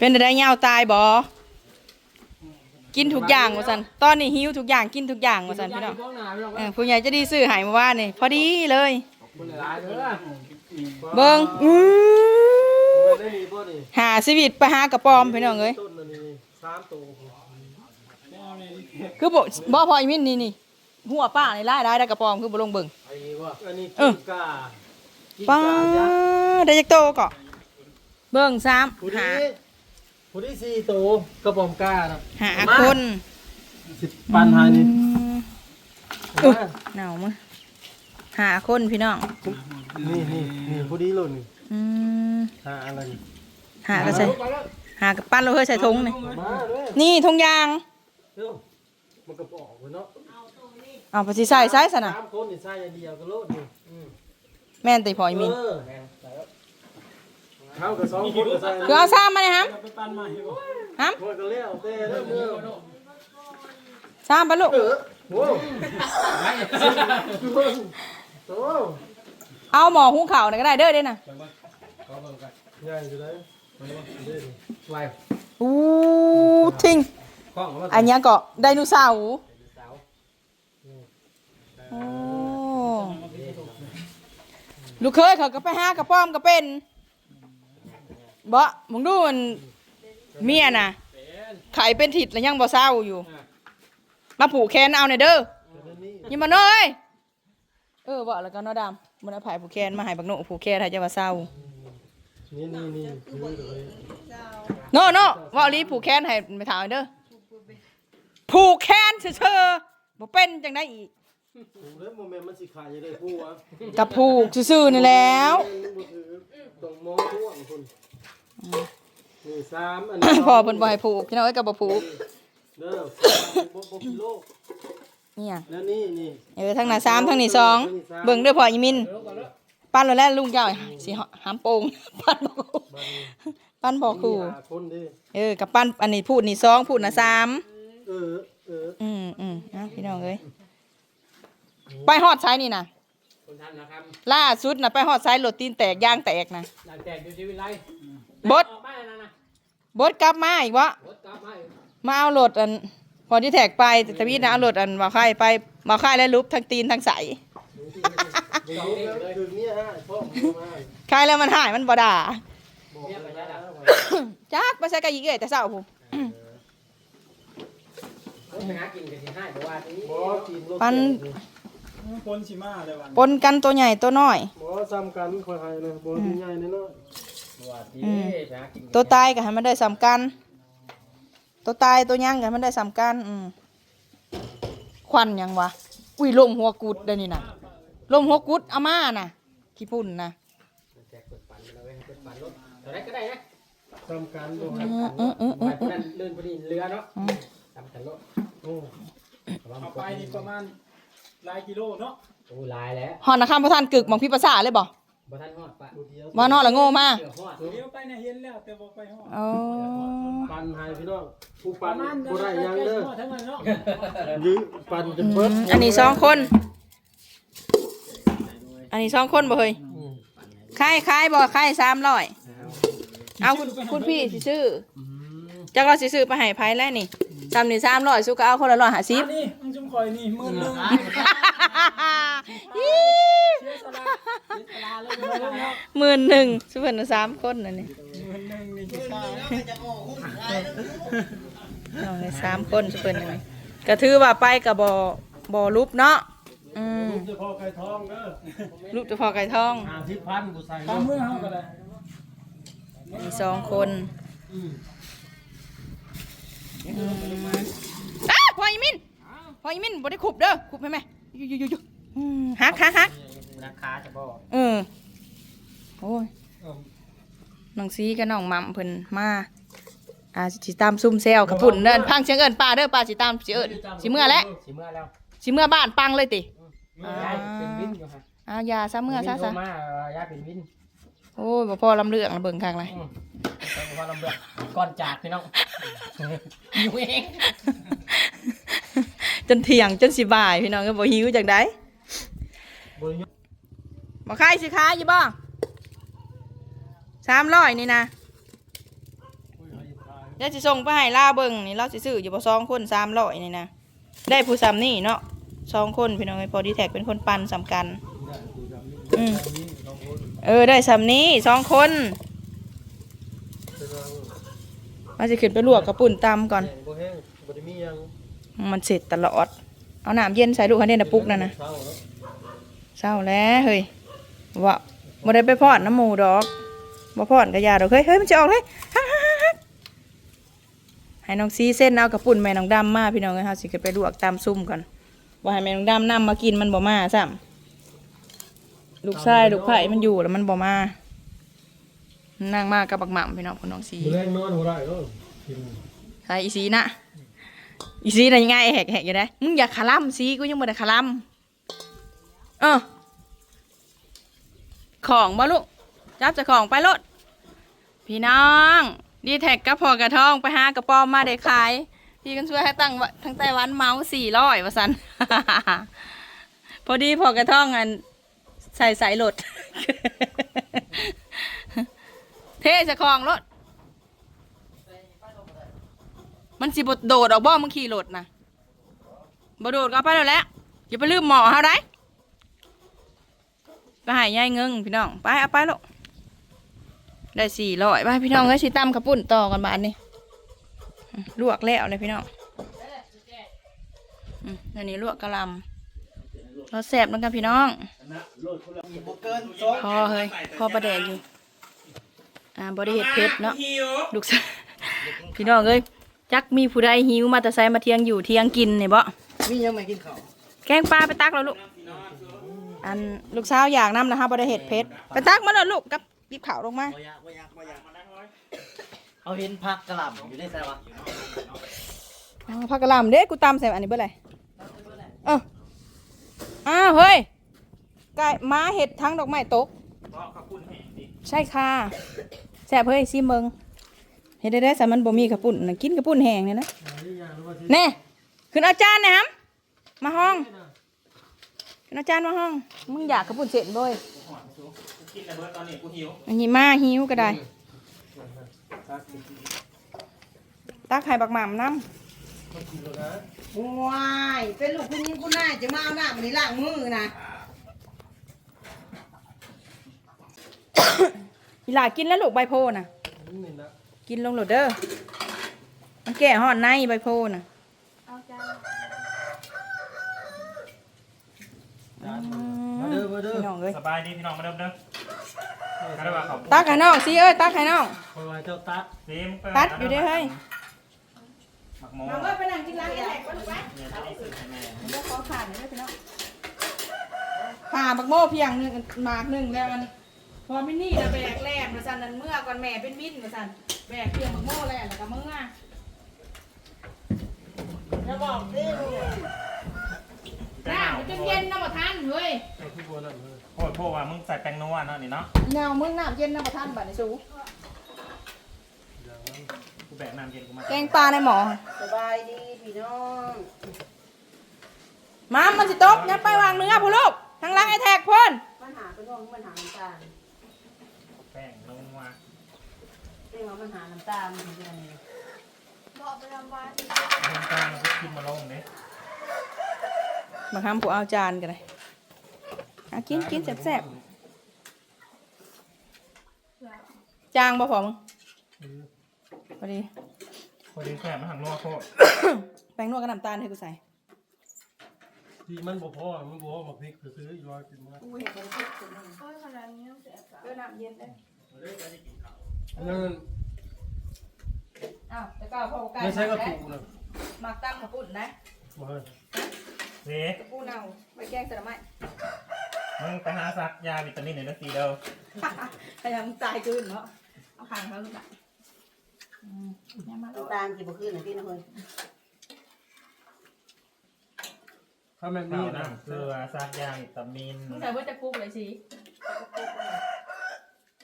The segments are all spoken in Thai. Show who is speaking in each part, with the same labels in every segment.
Speaker 1: เป็นอะได้ยาวตายบ่กินทุกอย่างว่าซั่นตอนนี้หิวทุกอย่างกินทุกอย่างว่าซั่นพี่น้องเออผู้ใหญ่จะดีซื้อให้เมื่านนี่พอดีเลย
Speaker 2: เบิ่
Speaker 1: งอื้อหาชีวิตไปหากระปอมพี่น้องเอ้ยคือบ่บ่พออีมินนี่นี่หัวป้าในไล่ได้ได้กระปอมคือบ่ลงเบิ่ง
Speaker 2: ไอ้ว่า
Speaker 3: อันนี้
Speaker 1: เออ
Speaker 3: ง
Speaker 1: ป้าได้จักโตก็เบิ่งซ้ำหา
Speaker 3: ผู้ที่สี่ตัวกระป๋อมก้านะ
Speaker 1: หาคน
Speaker 3: สิบปันหายนี่
Speaker 1: อืมอุ๊ยหนาวมั้ยหาคนพี่น้อง
Speaker 3: นี่นี่นี่ผู้ที่หล่นนี่
Speaker 1: อืม
Speaker 3: หาอะไรนี่
Speaker 1: หาก็ใส่หากับปั้นเราเฮ้ยใส่ถุงนี่
Speaker 3: มาด้วย
Speaker 1: นี่ถุงยาง
Speaker 3: เร็วมันกระป๋องเนาะ
Speaker 1: เอาไปสิใส่ใส่ซะน่ะ
Speaker 3: สามคนนี่ใส่อย่างเดียวก็โลดนี่อืม
Speaker 1: แม่นติพออีมิน
Speaker 3: เออเข้ากับสองคนก็ใส่
Speaker 1: คือเอาซ้ำมาเลยฮะฮะ
Speaker 3: มันก็เลี้ยวแต่เรื่องเมื่อ
Speaker 1: ซ้ำปะลูก
Speaker 3: เออโว้โต
Speaker 1: เอาหมอหุงข้าวนี่ก็ได้เด้อเด้อน่ะ
Speaker 3: ใหญ่อยู่เลยเด้นี่
Speaker 2: ไว
Speaker 1: อู้ทิ้ง
Speaker 2: กล้องว่า
Speaker 1: อันเนี้ยก็ไดโนเสาร์
Speaker 2: สาว
Speaker 1: โอ้ลูกเคยเขาก็ไปหากระป้อมก็เป็น บ่มึงดูมันเมียน่ะไข่เป็นถิดแล้วยังบ่เศร้าอยู่ มาผูกแขนเอาหน่อยเด้อ
Speaker 3: เดี๋ยวนี้
Speaker 1: อยิมาเนอยเออบ่แล้วก็เนาะดำมันเอาไผ่ผูกแขนมาให้บักโนผูกแขนให้เจะว่าเศร้า
Speaker 3: นี่นี่นี่คือเลย
Speaker 1: โนโนว่าลีผูกแขนให้ไปถามเด้อผูกแขนเชื่อๆบ่เป็นจังได้อีก
Speaker 3: ผูกแล้วโมเมนต์มันสิขายยังได้ผู้วะ
Speaker 1: กับผูกซื่อๆนี่แหล้ว
Speaker 3: ต้องมองท่วงคนนี่ สามอันนี้
Speaker 1: พอเพิ่นบ่ให้ผูกพี่น้องเอ้ยก็บ่ผูก
Speaker 3: เด้อบ่บ่กิโล
Speaker 1: เนี่ย
Speaker 3: แล้วนี่นี่
Speaker 1: เออทั้งหน้าสามทั้งนี้สองเบิ่งเด้อพ่ออีมินปั้นแล้วแหล้วลุงเจ้าสิหามโป่งปั้นบ่คู่ปั้นบ่คู่
Speaker 3: หาคนดิ
Speaker 1: เออกับปั้นอันนี้พูดนี่สองพูดน่ะสาม
Speaker 3: เออเออ
Speaker 1: อืมอืมนะพี่น้องเอ้ยไปฮอดไซนี่นะ
Speaker 2: คนทันนะครับ
Speaker 1: ล่าสุดนะไปฮอดไซรถตีนแตกยางแตกนะ
Speaker 2: หลังแจกอยู่ชีวิตไร
Speaker 1: บด
Speaker 2: ออกบ้านนะนะ
Speaker 1: บดกลับมาอีกวะ
Speaker 2: รถกลับมา
Speaker 1: มาเอารถอันพอที่แตกไปแต่ทวีนะเอารถอันมาค่ายไปมาค่ายและลุบทั้งตีนทั้งใส
Speaker 3: บ่รู้แล้วคือเนี่ยฮะพ่อมา
Speaker 1: ค่ายแล้วมันหายมันบ่ด่า
Speaker 3: บอกเลยนะ
Speaker 1: จักไปใส่กะยิกเอ้ยแต่เศร้าผม
Speaker 2: รถไปหากินกันที่ห้าแต่ว่าที่
Speaker 3: บ่กินรถ
Speaker 1: ปัน
Speaker 4: คนชิมาเลยวัน
Speaker 1: ปนกันตัวใหญ่ตัวน้อย
Speaker 3: บ่ซ้ำกันคอยให้นะบ่ที่ใหญ่แน่นอน
Speaker 2: ตัวที่ไปหา กิน
Speaker 1: ตัวตายก็ให้มันได้สำกันตัวตายตัวยังก็ให้มันได้สำกันอืมควันหยังวะอุ้ยลมหัวกุดเดี๋ยวนี้นะลมหัวกุดอาม่าน่ะขี้พุ่นนะ
Speaker 2: แจกเปิดปันเราไว้เปิดปันรถตัวไหนก็ได้นะ
Speaker 3: ซ้ำกันบ่
Speaker 1: เออเออเออเอ
Speaker 2: ไป
Speaker 1: อ
Speaker 2: พนันเลื่อนพอดีเรือเนาะทำกันรถ
Speaker 3: โอ้
Speaker 4: เอาไปนี่ประมาณหลายกิโลเนาะ
Speaker 2: โอ้ลายแล้ว
Speaker 1: หอนนะคำพระทานกึกหมองพี่ประสาเลยบ่
Speaker 2: บ่ทันฮอดปะ
Speaker 3: ตัวเดียว
Speaker 1: ว่านอนละโง่มาก
Speaker 2: เสือฮอด
Speaker 4: เดี๋ยวไปเนี่ยเห็นแล้วแต่บ่ไปฮอด
Speaker 1: โอ้
Speaker 3: ปันให้พี่น้องผู้ปัน
Speaker 4: ประมาณ
Speaker 3: บ่ได้ยังเด้อ
Speaker 4: ทั้งนั้นเนาะ
Speaker 3: ยื้อปันจนเบิด
Speaker 1: อันนี้สองคน อันนี้สองคนบ่เฮ้ย
Speaker 3: อืม
Speaker 1: คายคายบ่คายสามร้อยเอาคุณคุณพี่สิซื้อ จะก็สิซื้อไปให้ไผแล้วนี่จำนี่สามร้อยสุก็เอาคนละร้อยห้าสิบ
Speaker 4: อันนี้มึงจุ่มคอยนี่หมื่นหนึงเสียสละเสียสละเลยหมื่นหนึงเนาะ
Speaker 1: หมื่นหนึ่งสุเพิ่นน่ะสามคนนั่นนี่
Speaker 4: หมื่นหนึงนี่สิค่า
Speaker 1: เอาให้สามคนสุเพิ่นนั่นนี่ก็ถือว่าไปกับบ่บ่รูปเนาะอืม
Speaker 3: ลูกจะพอไก่ทองเด้อ
Speaker 1: รูปเฉพาะไก่ทอง
Speaker 3: หาทิพพันกูใส่
Speaker 4: ตามมือเฮาก็ได้
Speaker 1: มีสองคน
Speaker 3: อืม
Speaker 1: อืมอ้าพออีมินพออีมินบ่ได้ขุบเด้อขุบให้ไหมอยู่อยู่อยู่อยู่อืมฮักฮักฮัก
Speaker 2: ราคาจะบ่
Speaker 1: เออโอ้ยน้องซีกับน้องมัมเพิ่นมาอ่าสิตามซุ่มแซวกับปุ่นเด้อพังเสียงเอิ้นป้าเด้อป้าสิตามสิเอิ้นสิเมื่อแล้ว
Speaker 2: สิเมื่อแล้ว
Speaker 1: สิเมื่อบ้านปังเลยติ
Speaker 2: ยายเป็นวินอยู่ฮะ
Speaker 1: อ้าวยาซะเมื่อซะ
Speaker 2: วินโทร
Speaker 1: ซะ
Speaker 2: มายายเป็นวิน
Speaker 1: โอ้ยบ่พอลำเลืองละเบิ่งข้างไร
Speaker 2: อืม ต้องพอลำเบือกก่อนจากพี่น้องอยู่เอง
Speaker 1: จนเที่ยงจนสิบ่ายพี่น้องก็บ่หิวจังได
Speaker 3: บริยุทธ์
Speaker 1: บ่ขายสิขายอยู่บ่300นี่นะ
Speaker 3: อยเขาจะ
Speaker 1: เดี๋ยวสิส่งไปให้ล่าเบิ่งนี่เราสิซื้ออยู่บ่สองคนสามร้อยนี่นะได้ผู้ซ้ำนี่เนาะสองคนพี่น้องไอ้พอดีแท็กเป็นคนปันสำคัญ อืมเออได้ซ้ำนี้สองคน มาสิขึ้นไปลวกกระปุ่นตำก่อน
Speaker 3: แห้งบ่แห้งบ่ได้มีหยัง
Speaker 1: มันเสร็จตลอด เอาน้ำเย็นใส่ลูกเขาเนี่ยนะปุกนั่นนะ
Speaker 3: เช้าแล้ว
Speaker 1: เศร้าแล้วเฮ้ยว่าบ่ได้ไปพอดน้ำหมูดอกบ่พอดกระยาดอกเฮ้ยเฮ้ยมันจะออกเลยฮักฮักฮักฮักให้น้องซีเส้นเอากระปุ่นแม่น้องดำมาพี่น้องเอ้ยเฮาสิขึ้นไปลวกตามซุ่มก่อนบ่ให้แม่น้องดำนำมากินมันบ่มาซ้ำลูกชายลูกไผ่มันอยู่แล้วมันบ่มา นั่งมากับบักหม่ำพี่น้องพี่น้องซี
Speaker 3: มื้อแรงนอนบ่ได้เด้อกิน
Speaker 1: ใช่อีซีนะอีซีน่ะยังไงแหกแหกอยู่ได้มึงอย่าขะล่ำซีกูยังไม่ได้ขะล่ำเออของบ่ลูกจับจะของไปรถพี่น้อง ดีแท็กกระพอกระทองไปหากระปอมมาได้ขาย พี่กันช่วยให้ตั้งวะทั้งไต้หวันเมาส์สี่ร้อยวะสันพอดีพอกระท่องอันใส่สายรถ เทจะคลองรถมันสิบโดดออกบ่มึงขี่รถนะบ่โดดก็ไปแล้วแหละอย่าไปลืมหมอเฮาได้ไปหายายเงิงพี่น้องไปเอาไปลูกได้สี่ร้อยไปพี่น้องเอ้ยสิตำกระปุ่นต่อกันบาดนี้ลวกแล้วเลยพี่น้องอันนี้ลวกกระลำเราแสบแล้วกันพี่น้องพอเฮ้ยพอประแดกอยู่ อ่าบริเห็ดเพชรเนาะลูกสาวพี่น้องเอ้ยจักมีผู้ใดหิวมาแต่ไซมาเที่ยงอยู่เที่ยงกินเนี่ยบ่
Speaker 3: มียังไม่กินข้าว
Speaker 1: แกงปลาไปตักแล้วลูกอันลูกสาวอยากนำนะคะบ่ได้เห็ดเพชรไปตักมาแล้วลูกกับบีบขาวลงมา
Speaker 4: บ่อยากบ่อยากบ่อยากเอาเห็นผักกะหล่ำอยู่ในไสวะ
Speaker 1: อ๋อผักกะหล่ำเด้กูตำใส่อันนี้เบ่ไรเอออ้าวเฮ้ยไก่ม้าเห็ดทั้งดอกไม้ตกใช่ค่ะ แซ่บเฮ้ยซิเมืองเฮ็ดได้ได้สามันบ่มีกระปุ่นน่ะกินกระปุ่นแห้งเนี่ยนะแน่ขึ้นอาจารย์นะครับมาห้องขึ้นอาจารย์มาห้อง มึงอยากกระปุ่นเสร็จบ่อย
Speaker 2: กินแต่เบิร์ตอนนี้กูหิว
Speaker 1: อันนี้มาหิวก็ได้ ตักไข่บักหม่ำน้ำ
Speaker 5: ว้ายเป็นลูกคุณยิงคุณนายจะมาเอาหน้ามันนี่ล้างมือนะ
Speaker 1: อีหลากินแล้วลูกใบโพน่ะ
Speaker 3: นี่นะ
Speaker 1: กินลงโหลดเด้อ มันแก่ห่อนในใบโพน่ะอืม
Speaker 3: มาเด้อมาเด้อ
Speaker 1: พี่น้องเอ้ย
Speaker 2: สบายดีพี่น้องมาเริ่มเด้อคาราบาขอบ
Speaker 1: ตักให้น้องสิเอ้ยตักให้น้อง
Speaker 3: คอยไว้เจ้าตัด
Speaker 2: ซีมเปิ
Speaker 1: ตัดอยู่เด้อเฮ้ย
Speaker 2: หมักโม
Speaker 1: มาเว้ยไปนั่งกินร้านแขกก่อนลูกไป
Speaker 2: เนี่ยจะได้ซื้อให้แม่
Speaker 1: เดี๋ยวขอผ่านหน่อยด้วยพี่น้องผ่าบักโม่เพียงหนึ่งหมากหนึ่งแล้วมัน พอมินี่นะแบกแลกมาสั่นนั้นเมื่อก่อนแม่เป็นวินมาสั่นแบกเพียงบักโม่แลกแล้วก็เมื่อ
Speaker 5: จะบอกดิ
Speaker 1: น้ำมันจนเย็นน้ำมาทันเฮ้ย
Speaker 3: เจ้าคือบัวนั่นเลย
Speaker 2: โอ้ยพวกว่ามึงใส่แป้งนัวเนาะนี่เนาะ
Speaker 1: เงามึงน้ำเย็นน้ำมาทันบัดนี้สู
Speaker 2: กูแบกน้ำเย็นกูมา
Speaker 1: แกงปลาในหมอ
Speaker 5: สบายดีพี่น้อง
Speaker 1: มามันสิตกยัดไปวางเนื้อผู้ลูกทางหล่างไอ้แท็กพ่น
Speaker 5: ปัญหาเป็นว่ามันหาน้ำตาล
Speaker 2: แป้งนัว
Speaker 5: เรื่องว่ามันหาน้ำตาลมันเป็นยังไง
Speaker 2: มึงกลางกูกินมาลงเนี่ย
Speaker 1: มาทำผู้เอาจานกันเลยอะกินกินแซ่บๆจางบ่พอมึงพอดี
Speaker 2: พอดีแค่มาหังนัวโคตร
Speaker 1: แป้งนวดกับน้ำตาลให้กูใส่
Speaker 3: ที่มันบ่พอมันบ่พอมาพริกไปซื้ออีกร้อยกินมา
Speaker 1: เดี๋ยวน้ำเย็นได้
Speaker 3: อันนั้น
Speaker 1: อ้าวแต่ก็พอไก่
Speaker 3: ไม่ใช่กระปุกนะ
Speaker 1: หมักตั้มกระปุ่นนะ
Speaker 3: บ่เฮ้ย
Speaker 2: ซี
Speaker 1: กระปุ่นเอาไปแกงใส่ละไม้
Speaker 2: มึงไปหาซักยาวิตามินในนักซีเด้อ
Speaker 1: พยายามตายคืนเนาะเอาขางเขาลูกอะอืมเนี่ยมาลูก
Speaker 5: น้ำตาลกี่บ่ขึ้นนะพี่นะเฮ้ย
Speaker 3: ถ้าแม่
Speaker 2: ข้า
Speaker 3: นี่
Speaker 2: ว
Speaker 3: นะ
Speaker 2: น้ำเกลือซักยาวิตามิน
Speaker 1: มึงใส่เว่าจะคุกเลยสิ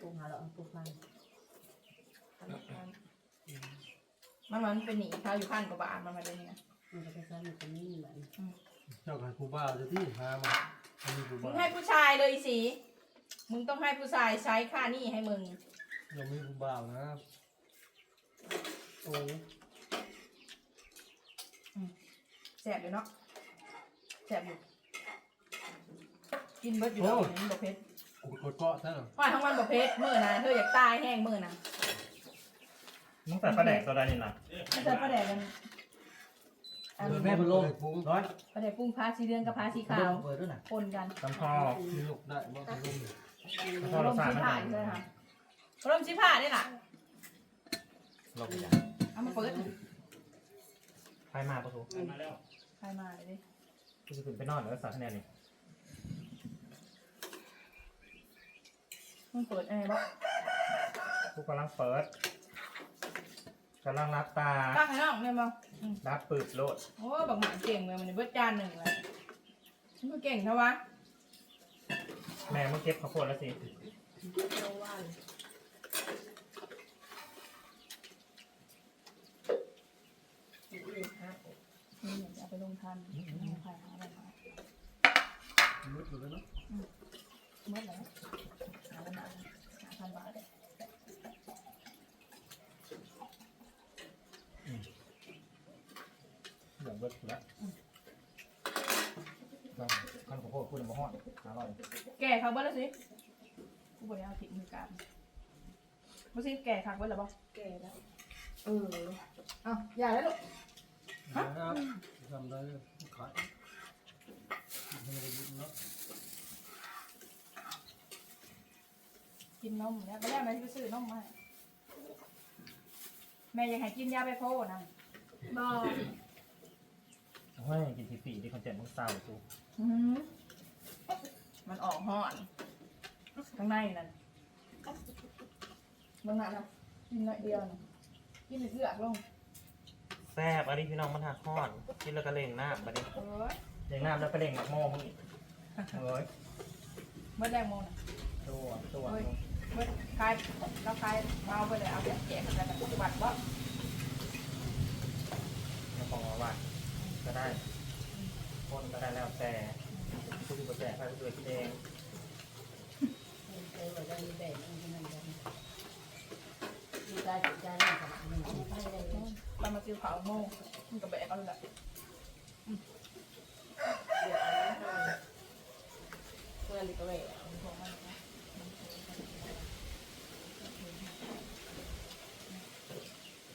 Speaker 5: ปลูกหาเราปลูกมัน
Speaker 1: มันมันเป็นหนีเขาอยู่ข้างกระบาดมันมาเลยเนี่ย
Speaker 5: มันจะไปใช้มันจะนี่เหมือน
Speaker 3: เจ้าขายผู้บ่าวจะที่หามาอันนี้ผู้
Speaker 1: มึ
Speaker 3: บ่างว
Speaker 1: ให้ผู้ชายเลยสิมึงต้องให้ผู้ชายใช้ค่าหนี้ให้มึง
Speaker 3: ยังมีผู้บ่าวนะโอ้
Speaker 1: แสบอยู่เนาะ แสบอยู่กินเบิดอยู่แล้วมันบ่เผ็ด
Speaker 3: กูกดเกาะซะหน่อย
Speaker 1: ว่าทั้งวันบ่เผ็ดมื้อนะเธออยากตายแห้งมื้อนะ
Speaker 6: มึงใส่ปลาแดกตัวใดนี่นะ
Speaker 1: ไม่ใช่ปลาแดกกันอัน
Speaker 4: แม่พันลม
Speaker 3: ปรุง
Speaker 6: ร้อย
Speaker 1: ปลาแดกปรุงพาสีเหลืองกับพาสีขาว
Speaker 4: เปิดด้วยนะ
Speaker 1: ปนกัน
Speaker 6: ตำพอ
Speaker 3: มีลูกได้บ่ปรุง
Speaker 6: ตำพอ
Speaker 1: ล
Speaker 6: ร
Speaker 1: ม
Speaker 6: สชา
Speaker 1: ชิ
Speaker 6: ติมัน
Speaker 1: ผ่า
Speaker 6: ดี
Speaker 1: ใช่ไหมคะลมชิผ่าได้ล่ะ
Speaker 6: ลงไปจ้ะ
Speaker 1: เอามาเปิด
Speaker 6: ใครมาปะทู
Speaker 1: ใครมาเลยดิ
Speaker 6: กูจะขึ้นไปนอนแล้วสักคะแนนนี่
Speaker 1: มึงเปิดอะไรบ้าง
Speaker 6: กูกำลังเปิดกำลังรับตา
Speaker 1: ตั้งให้น้องเนี่ยบ้าง
Speaker 6: รับปืบโลด
Speaker 1: โอ้บักหมาเก่งเลยมันเบิดจานหนึ่งเลยมึงเก่งเท่าวะ
Speaker 6: แม่มึงเก็บข้าวโพดแล้วสิ
Speaker 1: นี่ อยากไปลงทันอาใครหาะมื
Speaker 3: ดอยู่แล้วเนาะ
Speaker 1: มื่อไหร่หาวันไหนหาพันบาทเลย
Speaker 6: เหลืองเบิดแล้วลองขั้นข้าวโพดพูดมาห้อนอร่อย
Speaker 1: แก่เขาเบิดแล้วสิกูบอกให้เอาผิดมือการมาสิแก่คักเบิดแล้วบ่แก่แล้วเออเอาอย่าแล้วลูก
Speaker 3: นะทำได้ขายให้ได้ยินเนาะ
Speaker 1: กินนมแล้วก็ได้ไหมที่ไปซื้อนมมาให้แม่ยังให้กินยาไปโพนะบ่
Speaker 6: เฮ้ยกินทีฝีที่คอนเทนต์มึงเศร้ากู
Speaker 1: อืมมันออกห่อนข้างในนั่นเบางหน้านะกินหน่อยเดียวนะกินเลือกลง
Speaker 6: แซ่บอันนี้พี่น้องมันหักห้อนกินแล้วก็เล่งน้ำบัดนี้
Speaker 1: เอ้ย
Speaker 6: เล่งน้ำแล้วก็เล่งหมักโม่มึงอีกเอ้ย
Speaker 1: เมื่อแรงโมนะ
Speaker 6: ตัวตัว
Speaker 1: เฮ้ยเมื่อคลายเราคลายเมาไปเลยเอาแบบแจกกันแบบปัจจุบันว่า
Speaker 6: มาของเอาไว้ก็ได้คนก็ได้แล้วแต่ทุกคนแต่ใครก็ตัวคิดเอง
Speaker 1: เรา มาซื้อเผาโม่มันก็แบกเอาเลยแหละ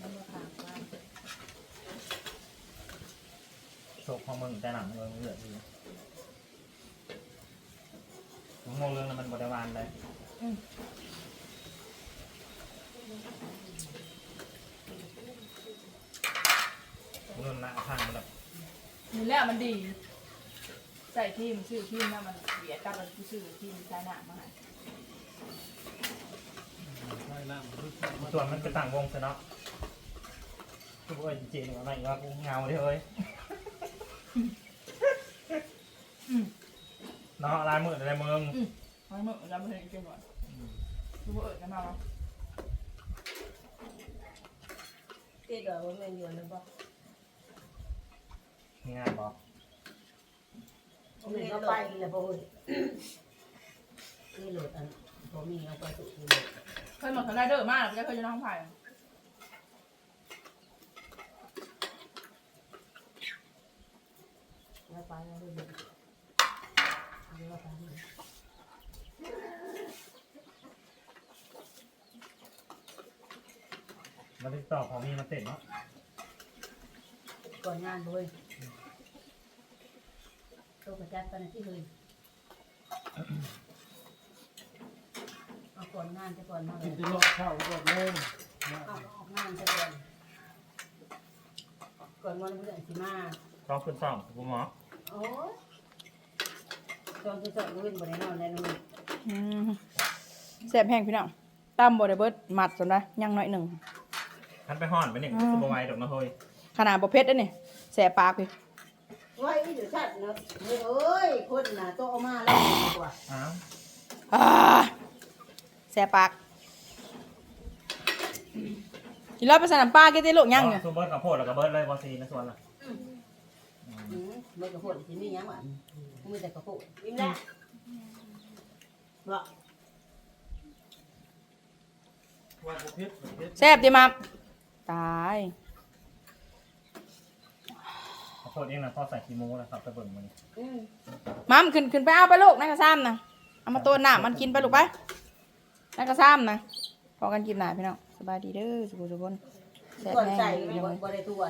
Speaker 1: มันมาถามว่า
Speaker 6: โศกของมึงแต่หนังมึงเหลือดีมึงมองเรื่องนั้นมันบริวารเลย
Speaker 1: อืม
Speaker 6: มึงเรื่องละพันแบบ
Speaker 1: นี่แหละมันดี ใส่ทีมชื่อทีมนะมันเบียดกันมันชื่อทีมใช้หนามาให้
Speaker 3: ใช่น้ำลึก
Speaker 6: ส่วนมันเป็นต่างวงซะเนาะกูเอ้ยจริงๆอะไรอีกว่ากูเงาดิเฮ้ยเนาะลายมืออะไรมึง
Speaker 1: ไม่เหมือนเราไม่เห็นเก่งหรอกดูว่าเอิดกันมา
Speaker 5: เจ๊ดอกว่าแม่นอยู่นะบ่
Speaker 6: มี งานบอก
Speaker 5: ผมเห็นเขาไปแล้วบ่เฮ้ยนี่โหลดอันบ่มีเอาไปสุดนี่โหลด
Speaker 1: เคยหมดทนายเดอร์มากเลยเคยจะน้องไผ่
Speaker 5: แล้วไปแล้วดูดิเดี๋ยวไปดู
Speaker 6: มาติดต่อของมีมาเสร็จเนาะ
Speaker 5: ก่อนงานด้วย โตกระจัดตอนที่เลยเอาก่อนงานจะก่อนมาเล
Speaker 3: กิน
Speaker 5: ย
Speaker 3: ที่รอดข้าวรอดโล่ง
Speaker 5: เอาออกงานจะก่อนก่อนวันเพื่อนสิมา
Speaker 6: ลองขึ้นสองกูหมอ
Speaker 5: โอ้ยตอนที่สอนก็เป็นบริโนอนแล้วนะมึง
Speaker 1: แซ่บแห้งพี่น้องตำบไดเบิร์ดหมัดสำนะยังน้อยหนึ่ง
Speaker 6: ทันไปห่อนไปหนึ่งกูสบายดอกนะเฮ้ย
Speaker 1: ขนาดบ่เผ็ดได้นี่แซ่บปากพี่
Speaker 5: ไว้เดี๋ยวชัดนะเฮ้ยเอ้ยคนน่ะโตเอามาแล้วดีกว่า
Speaker 6: อ้าว
Speaker 1: อ่าแซ่บปากกินแล้วไปใส่น้ำปลากินได้ลูกยังเนี่ย
Speaker 6: ซูเบิร์ดกับโพดแล้วกับเบิร์ดเลยบอซีนะส่วนละ
Speaker 5: อืมเมื่อกระโปรงที่มีหยังหวานมีแต่กระโปรงยิ้มแล้วบ่
Speaker 3: ว่าบุพิษบุพิษ
Speaker 1: แซ่บดีมาตาย
Speaker 6: ขอโทษเองนะพ่อใส่ขี้มูนะครับไปเบิ่งมัน
Speaker 1: มัมขึ้นขึ้นไปเอาไปลูกนั่นกระซ้ำนะเอามาตัวหน้ามันกินไปลูกไปนั่นกระซ้ำนะพอกันกินหนาพี่น้องสบายดีเด้อสุขสุขคนแซ่บ
Speaker 5: ก่อน
Speaker 1: แน่
Speaker 5: ใส่
Speaker 1: อยู่
Speaker 5: บ่ได้ตัว